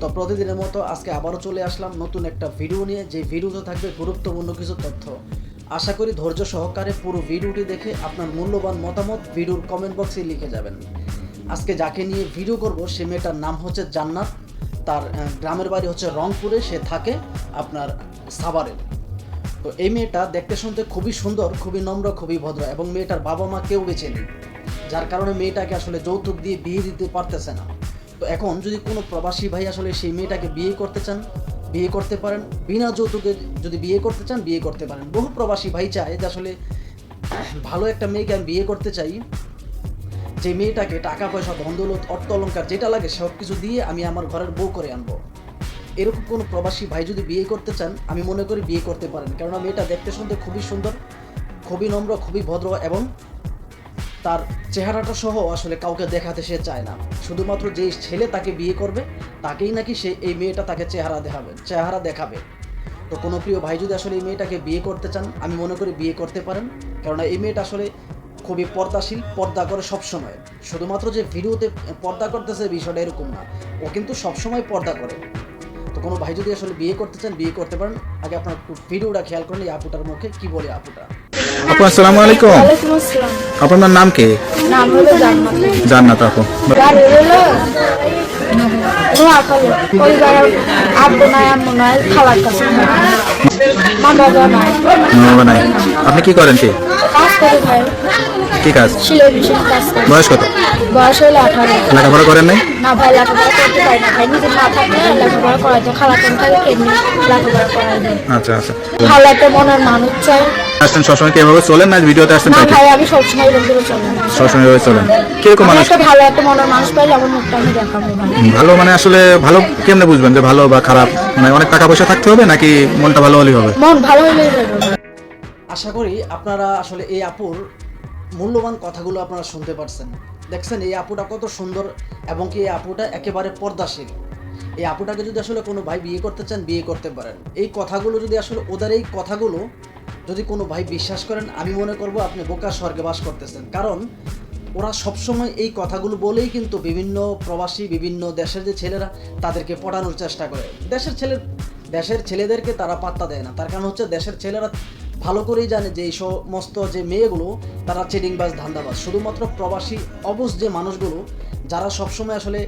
তো প্রতিদিনের মতো আজকে আবারও চলে আসলাম নতুন একটা ভিডিও নিয়ে। যে ভিডিওতে থাকবে গুরুত্বপূর্ণ কিছু তথ্য। আশা করি ধৈর্য সহকারে পুরো ভিডিওটি দেখে আপনার মূল্যবান মতামত ভিডিওর কমেন্ট বক্সে লিখে যাবেন। আজকে যাকে নিয়ে ভিডিও করব, সে মেয়েটার নাম হচ্ছে জান্নাত। তার গ্রামের বাড়ি হচ্ছে রংপুরে, সে থাকে আপনার সাভারে তো এই মেয়েটা দেখতে শুনতে খুবই সুন্দর, খুবই নম্র, খুবই ভদ্র এবং মেয়েটার বাবা মা কেউ বেছে নেই। যার কারণে মেয়েটাকে আসলে যৌতুক দিয়ে বিয়ে দিতে পারতেছে না। তো এখন যদি কোনো প্রবাসী ভাই আসলে সেই মেয়েটাকে বিয়ে করতে চান, বিয়ে করতে পারেন, বিনা যৌতুকে যদি বিয়ে করতে চান, বিয়ে করতে পারেন। বহু প্রবাসী ভাই চায় যে আসলে ভালো একটা মেয়েকে আমি বিয়ে করতে চাই, যে মেয়েটাকে টাকা পয়সা ধন্দৌলত অর্থ অলঙ্কার যেটা লাগে সব কিছু দিয়ে আমি আমার ঘরের বউ করে আনব। এরকম কোনো প্রবাসী ভাই যদি বিয়ে করতে চান, আমি মনে করি বিয়ে করতে পারেন। কেননা মেয়েটা দেখতে শুনতে খুবই সুন্দর, খুবই নম্র, খুবই ভদ্র এবং তার চেহারাটা সহ আসলে কাউকে দেখাতে সে চায় না। শুধুমাত্র যেই ছেলে তাকে বিয়ে করবে, তাকেই নাকি সে এই মেয়েটা তাকে চেহারা দেখাবে চেহারা দেখাবে। তো কোনো প্রিয় ভাই যদি আসলে এই মেয়েটাকে বিয়ে করতে চান, আমি মনে করি বিয়ে করতে পারেন। কেননা এই মেয়েটা আসলে খুবই পর্দাশীল, পর্দা করে সবসময়। শুধুমাত্র যে ভিডিওতে পর্দা করতেছে বিষয়টা এরকম না, ও কিন্তু সবসময় পর্দা করে। তো কোনো ভাই যদি আসলে বিয়ে করতে চান, বিয়ে করতে পারেন। আগে আপনার ভিডিওটা খেয়াল করেন এই আপুটার মুখে, কী বলে আপুটা? আপু আসসালামু আলাইকুম। আপনার নাম কি? হলো জান্নাত। আপু। আপনি কি করেন কি? কি কাজ? সিলাই মেশিন কাজ করে। বয়স কত? বয়স হলো আঠারো। লেখাপড়া করেন নাই? না ভাই লেখাপড়া করতে পারি না ভাই। নিজে না থাকলে লেখাপড়া করা যায় খালা কেন থাকে এমনি লেখাপড়া করা যায় আচ্ছা আচ্ছা। খালাতে মনের মানুষ চাই। আসছেন সবসময় কি এভাবে চলেন না ভিডিওতে আসছেন না ভাই আমি সবসময় এরকম করে চলি না। সবসময় এভাবে চলেন। কীরকম মানুষ? একটা ভালো একটা মনের মানুষ পাইলে আমার মুখটা আমি দেখাবো ভালো মানে আসলে ভালো কেমনে বুঝবেন যে ভালো বা খারাপ? মানে অনেক টাকা পয়সা থাকতে হবে নাকি মনটা ভালো হলেই হবে? মন ভালো হলেই হবে আশা করি আপনারা আসলে এই আপুর মূল্যবান কথাগুলো আপনারা শুনতে পারছেন। দেখছেন, এই আপুটা কত সুন্দর এবং কি এই আপুটা একেবারে পর্দাশীল। এই আপুটাকে যদি আসলে কোনো ভাই বিয়ে করতে চান, বিয়ে করতে পারেন। এই কথাগুলো যদি আসলে ওদের এই কথাগুলো যদি কোনো ভাই বিশ্বাস করেন, আমি মনে করব আপনি বোকা স্বর্গে বাস করতেছেন। কারণ ওরা সবসময় এই কথাগুলো বলেই কিন্তু বিভিন্ন প্রবাসী, বিভিন্ন দেশের যে ছেলেরা তাদেরকে পড়ানোর চেষ্টা করে। দেশের ছেলে, দেশের ছেলেদেরকে তারা পাত্তা দেয় না। তার কারণ হচ্ছে দেশের ছেলেরা ভালো করেই জানে যে এই সমস্ত যে মেয়েগুলো, তারা চেডিংবাজ ধান্দাবাজ। শুধুমাত্র প্রবাসী অবশ যে মানুষগুলো, যারা সবসময় আসলে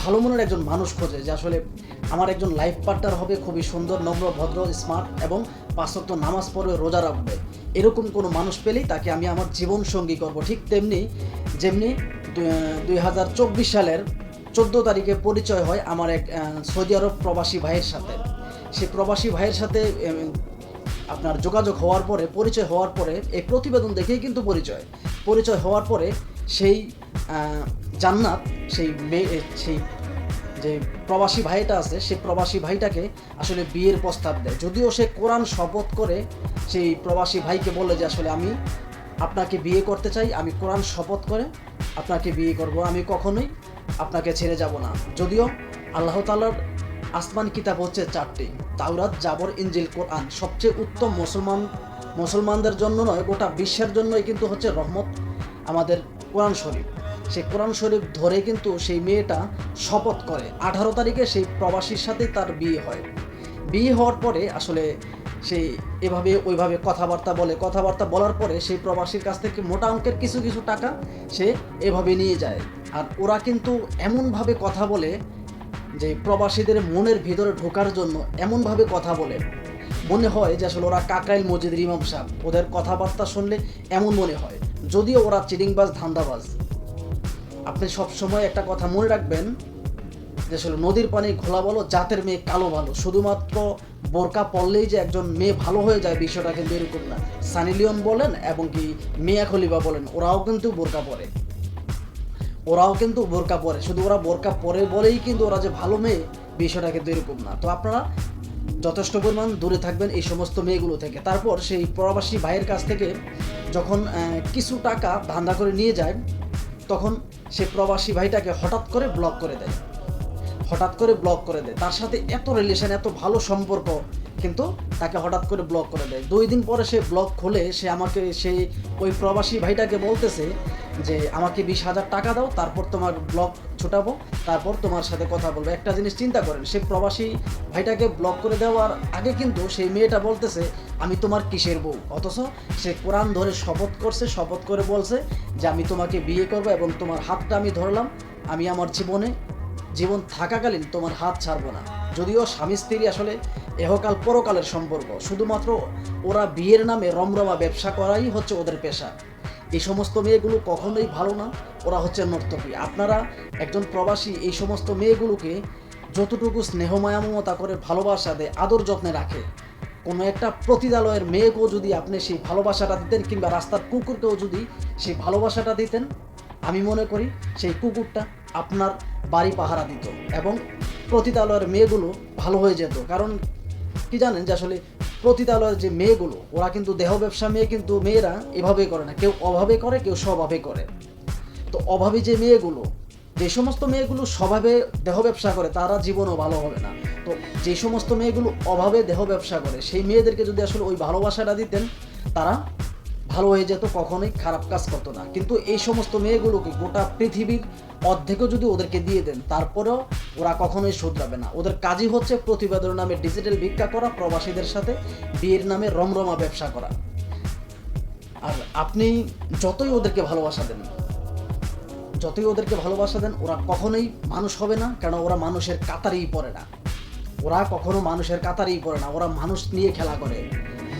ভালো মনের একজন মানুষ খোঁজে, যে আসলে আমার একজন লাইফ পার্টনার হবে, খুবই সুন্দর, নম্র, ভদ্র স্মার্ট এবং পাঁচত্ব নামাজ পড়বে রোজা রাখবে। এরকম কোনো মানুষ পেলেই তাকে আমি আমার জীবন সঙ্গী করব। ঠিক তেমনি, যেমনি, দুই হাজার চব্বিশ সালের চোদ্দ তারিখে পরিচয় হয় আমার এক সৌদি আরব প্রবাসী ভাইয়ের সাথে। সেই প্রবাসী ভাইয়ের সাথে আপনার যোগাযোগ হওয়ার পরে, পরিচয় হওয়ার পরে, এই প্রতিবেদন দেখেই কিন্তু পরিচয়। পরিচয় হওয়ার পরে সেই জান্নাত, সেই মেয়ে সেই যে প্রবাসী ভাইটা আছে, সেই প্রবাসী ভাইটাকে আসলে বিয়ের প্রস্তাব দেয়। যদিও সে কোরআন শপথ করে সেই প্রবাসী ভাইকে বলে যে, আসলে আমি আপনাকে বিয়ে করতে চাই, আমি কোরআন শপথ করে আপনাকে বিয়ে করব, আমি কখনোই আপনাকে ছেড়ে যাব না। যদিও আল্লাহ তালার আসমান কিতাব হচ্ছে চারটি। তাওরাত, জাবর ইঞ্জিল কোরআন। সবচেয়ে উত্তম মুসলমান, মুসলমানদের জন্য নয়, গোটা বিশ্বের জন্যই কিন্তু হচ্ছে রহমত আমাদের কোরআন শরীফ। সেই কোরআন শরীফ ধরে কিন্তু সেই মেয়েটা শপথ করে। আঠারো তারিখে সেই প্রবাসীর সাথেই তার বিয়ে হয়। বিয়ে হওয়ার পরে আসলে সেই এভাবে, ওইভাবে কথাবার্তা বলে। কথাবার্তা বলার পরে সেই প্রবাসীর কাছ থেকে মোটা অঙ্কের কিছু কিছু টাকা সে এভাবে নিয়ে যায়। আর ওরা কিন্তু এমনভাবে কথা বলে যে প্রবাসীদের মনের ভিতরে ঢোকার জন্য এমনভাবে কথা বলে মনে হয় যে আসলে ওরা কাকাইল মসজিদের ইমাম সাহেব। ওদের কথাবার্তা শুনলে এমন মনে হয়, যদিও ওরা চিডিংবাজ ধান্দাবাজ। আপনি সব সময় একটা কথা মনে রাখবেন, যে আসলে নদীর পানি ঘোলা বলো জাতের মেয়ে কালো ভালো। শুধুমাত্র বোরকা পড়লেই যে একজন মেয়ে ভালো হয়ে যায়, বিষয়টা কিন্তু এরকম না। সানি লিওন বলেন এবং কি মিয়া খলিফা বলেন, ওরাও কিন্তু বোরকা পরে। ওরাও কিন্তু বোরকা পরে। শুধু ওরা বোরকা পরে বলেই কিন্তু ওরা যে ভালো মেয়ে, বিষয়টা কিন্তু এরকম না। তো আপনারা যথেষ্ট পরিমাণ দূরে থাকবেন এই সমস্ত মেয়েগুলো থেকে। তারপর সেই প্রবাসী ভাইয়ের কাছ থেকে যখন কিছু টাকা ধান্দা করে নিয়ে যায়, তখন সে প্রবাসী ভাইটাকে হঠাৎ করে ব্লক করে দেয়। হঠাৎ করে ব্লক করে দেয়। তার সাথে এত রিলেশন এত ভালো সম্পর্ক কিন্তু তাকে হঠাৎ করে ব্লক করে দেয়। দুই দিন পরে সে ব্লক খুলে, সে আমাকে সেই ওই প্রবাসী ভাইটাকে বলতেছে যে, আমাকে বিশ হাজার টাকা দাও, তারপর তোমার ব্লক ছুটাবো, তারপর তোমার সাথে কথা বলব। একটা জিনিস চিন্তা করেন, সে প্রবাসী ভাইটাকে ব্লক করে দেওয়ার আগে কিন্তু সেই মেয়েটা বলতেছে, আমি তোমার কিসের বউ? অথচ সে কোরআন ধরে শপথ করছে, শপথ করে বলছে যে, আমি তোমাকে বিয়ে করব এবং তোমার হাতটা আমি ধরলাম। আমি আমার জীবনে, জীবন থাকাকালীন তোমার হাত ছাড়বো না। যদিও স্বামী স্ত্রী আসলে এহকাল পরকালের সম্পর্ক। শুধুমাত্র ওরা বিয়ের নামে রমরমা ব্যবসা করাই হচ্ছে ওদের পেশা। এই সমস্ত মেয়েগুলো কখনোই ভালো না, ওরা হচ্ছে নর্তকী। আপনারা একজন প্রবাসী, এই সমস্ত মেয়েগুলোকে যতটুকু স্নেহ মায়া মমতা করে ভালোবাসা দেয়, আদর যত্নে রাখে। কোনো একটা প্রতিদালয়ের মেয়েকেও যদি আপনি সেই ভালোবাসাটা দিতেন, কিংবা রাস্তার কুকুরকেও যদি সেই ভালোবাসাটা দিতেন, আমি মনে করি সেই কুকুরটা আপনার বাড়ি পাহারা দিত এবং প্রতিদালয়ের মেয়েগুলো ভালো হয়ে যেত। কারণ কি জানেন যে আসলে প্রতিদালয়ের যে মেয়েগুলো, ওরা কিন্তু দেহ ব্যবসা মেয়ে কিন্তু মেয়েরা এভাবেই করে না। কেউ অভাবে করে, কেউ স্বভাবে করে। তো অভাবী যে মেয়েগুলো, যে সমস্ত মেয়েগুলো স্বভাবে দেহ ব্যবসা করে, তারা জীবনও ভালো হবে না। তো যে সমস্ত মেয়েগুলো অভাবে দেহ ব্যবসা করে, সেই মেয়েদেরকে যদি আসলে ওই ভালোবাসাটা দিতেন, তারা ভালো হয়ে যেত, কখনোই খারাপ কাজ করতো না। কিন্তু এই সমস্ত মেয়েগুলোকে গোটা পৃথিবীর অর্ধেকও যদি ওদেরকে দিয়ে দেন, তারপরেও ওরা কখনোই শুধরাবে না। ওদের কাজই হচ্ছে প্রতিবেদন নামে ডিজিটাল ভিক্ষা করা, প্রবাসীদের সাথে বিয়ের নামে রমরমা ব্যবসা করা। আর আপনি যতই ওদেরকে ভালোবাসা দেন, যতই ওদেরকে ভালোবাসা দেন, ওরা কখনোই মানুষ হবে না কারণ ওরা মানুষের কাতারেই পড়ে না। ওরা কখনো মানুষের কাতারেই পড়ে না, ওরা মানুষ নিয়ে খেলা করে।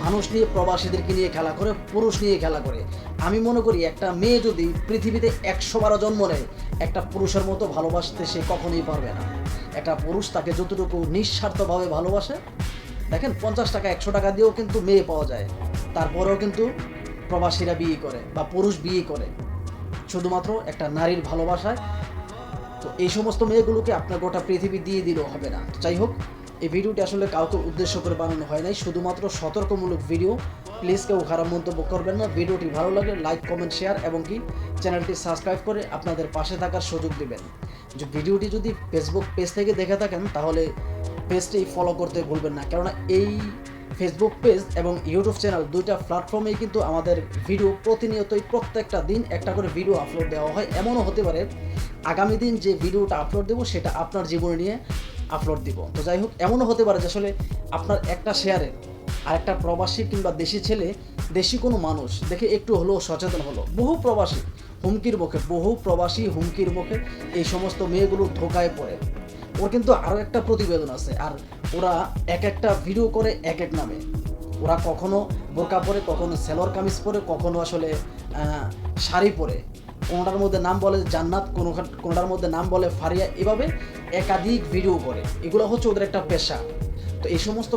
মানুষ নিয়ে প্রবাসীদেরকে নিয়ে খেলা করে, পুরুষ নিয়ে খেলা করে। আমি মনে করি একটা মেয়ে যদি পৃথিবীতে একশো বারো জন্ম নেয়, একটা পুরুষের মতো ভালোবাসতে সে কখনোই পারবে না। একটা পুরুষ তাকে যতটুকু নিঃস্বার্থভাবে ভালোবাসে, দেখেন পঞ্চাশ টাকা, একশো টাকা দিয়েও কিন্তু মেয়ে পাওয়া যায়। তারপরেও কিন্তু প্রবাসীরা বিয়ে করে বা পুরুষ বিয়ে করে। শুধুমাত্র একটা নারীর ভালোবাসায়। তো এই সমস্ত মেয়েগুলোকে আপনার গোটা পৃথিবী দিয়ে দিলেও হবে না। যাই হোক, এই ভিডিওটি আসলে কাউকে উদ্দেশ্য করে বানানো হয় নাই। শুধুমাত্র সতর্কমূলক ভিডিও। প্লিজ কেউ খারাপ মন্তব্য করবেন না। ভিডিওটি ভালো লাগে লাইক, কমেন্ট, শেয়ার এবং কি চ্যানেলটি সাবস্ক্রাইব করে আপনাদের পাশে থাকার সুযোগ দিবেন। যে ভিডিওটি যদি ফেসবুক পেজ থেকে দেখে থাকেন, তাহলে পেজটি ফলো করতে ভুলবেন না। কেননা এই ফেসবুক পেজ এবং ইউটিউব চ্যানেল দুইটা প্ল্যাটফর্মেই কিন্তু আমাদের ভিডিও প্রতিনিয়তই প্রত্যেকটা দিন একটা করে ভিডিও আপলোড দেওয়া হয়। এমনও হতে পারে আগামী দিন যে ভিডিওটা আপলোড দেবো, সেটা আপনার জীবনে নিয়ে আপলোড দিব। তো যাই হোক, এমনও হতে পারে যে আসলে আপনার একটা শেয়ারে আর একটা প্রবাসী কিংবা দেশি ছেলে, দেশি কোনো মানুষ, দেখে একটু হলেও সচেতন হলো। বহু প্রবাসী হুমকির মুখে, বহু প্রবাসী হুমকির মুখে এই সমস্ত মেয়েগুলো ধোকায় পড়ে। ওর কিন্তু আরও একটা প্রতিবেদন আছে, আর ওরা এক একটা ভিডিও করে এক এক নামে। ওরা কখনো বোরকা পরে, কখনো সেলর কামিজ পরে, কখনো আসলে শাড়ি পরে। কোনোটার মধ্যে নাম বলে জান্নাত, কোনো কোনোটার মধ্যে নাম বলে ফারিয়া, এভাবে একাধিক ভিডিও করে। এগুলো হচ্ছে ওদের একটা পেশা। তো এই সমস্ত